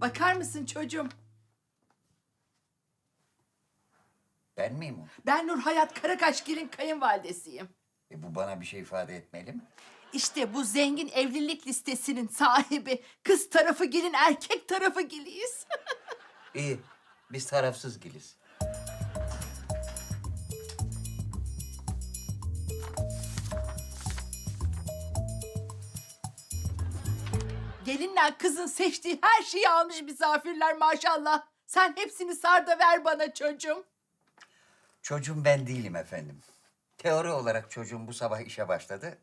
Bakar mısın çocuğum? Ben miyim o? Ben Nur Hayat Karakaşgil'in kayınvalidesiyim. E bu bana bir şey ifade etmeli mi? İşte bu zengin evlilik listesinin sahibi. Kız tarafı gelin, erkek tarafı giliyiz. İyi. Biz tarafsız giliz. Gelinler kızın seçtiği her şeyi almış misafirler maşallah. Sen hepsini sar da ver bana çocuğum. Çocuğum ben değilim efendim. Teori olarak çocuğum bu sabah işe başladı.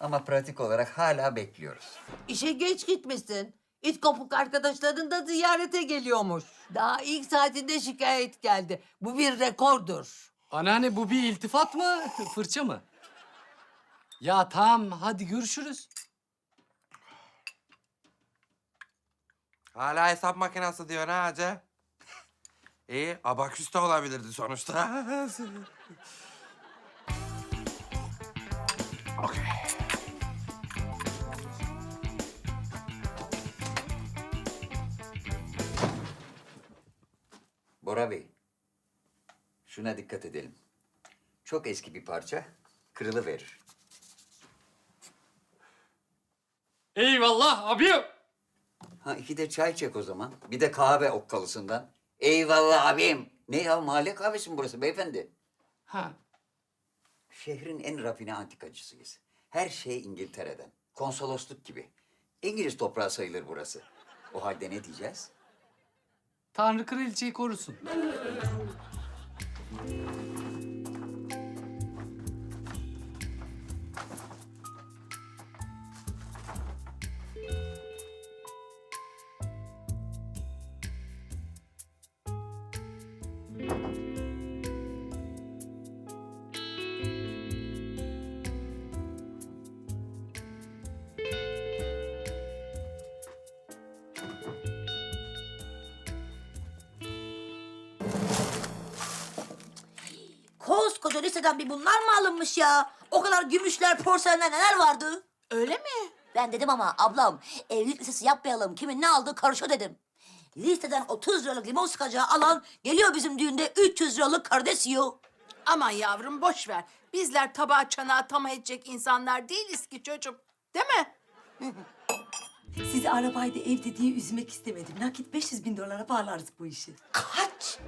Ama pratik olarak hala bekliyoruz. İşe geç gitmişsin. İt kopuk arkadaşların da ziyarete geliyormuş. Daha ilk saatinde şikayet geldi. Bu bir rekordur. Anneanne bu bir iltifat mı, fırça mı? Ya tamam, hadi görüşürüz. Hala hesap makinesi diyor ha hacı. İyi, abaküs de olabilirdi sonuçta. Okey. Bora Bey, şuna dikkat edelim. Çok eski bir parça, kırılıverir. Eyvallah abi. Ha iki de çay çek o zaman. Bir de kahve okkalısından. Eyvallah abim. Ne ya mahalle kahvesi mi burası beyefendi? Ha, Şehrin en rafine antikacısıyız. Her şey İngiltere'den. Konsolosluk gibi. İngiliz toprağı sayılır burası. O halde ne diyeceğiz? Tanrı kraliçeyi korusun. Koskoca liseden bir bunlar mı alınmış ya? O kadar gümüşler, porselenler neler vardı? Öyle mi? Ben dedim ama ablam evlilik lisesi yapmayalım. Kimin ne aldığı karışo dedim. Listeden 30 liralık limon sıkacağı alan geliyor bizim düğünde 300 liralık kardeş yiyor. Aman yavrum boş ver. Bizler tabağı çanağı tam edecek insanlar değiliz ki çocuğum. Değil mi? Sizi arabayda evde diye üzmek istemedim. Nakit 500 bin dolara bağlarız bu işi. Kaç?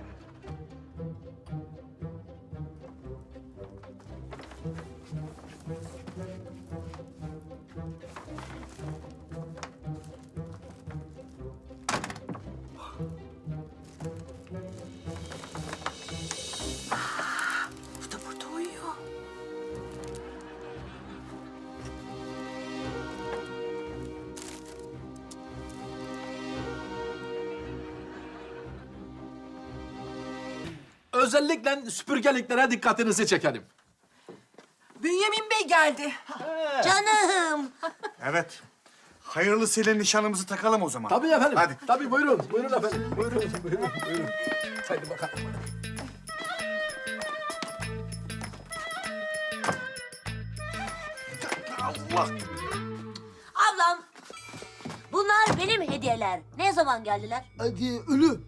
Özellikle süpürgeliklere dikkatinizi çekerim. Bünyamin Bey geldi. Canım. Evet. Hayırlısıyla nişanımızı takalım o zaman. Tabii efendim. Hadi. Tabii buyurun. Buyurun efendim. Buyurun, buyurun, buyurun. Haydi bakalım. Allah. Ablam. Bunlar benim hediyeler. Ne zaman geldiler? Hadi ölü.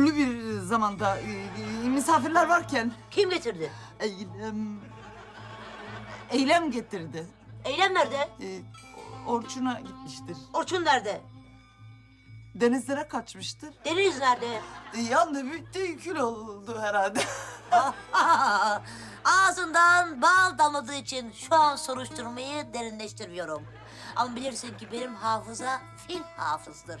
Ölü bir zamanda e, e, misafirler varken Kim getirdi? eylem eylem getirdi. Eylem nerede? E, Orçun'a gitmiştir. Orçun nerede? Denizlere kaçmıştır. Deniz nerede? E, yandı bitti kül oldu herhalde. Ağzından bal damladığı için şu an soruşturmayı derinleştirmiyorum. Ama bilirsin ki benim hafıza fil hafızdır.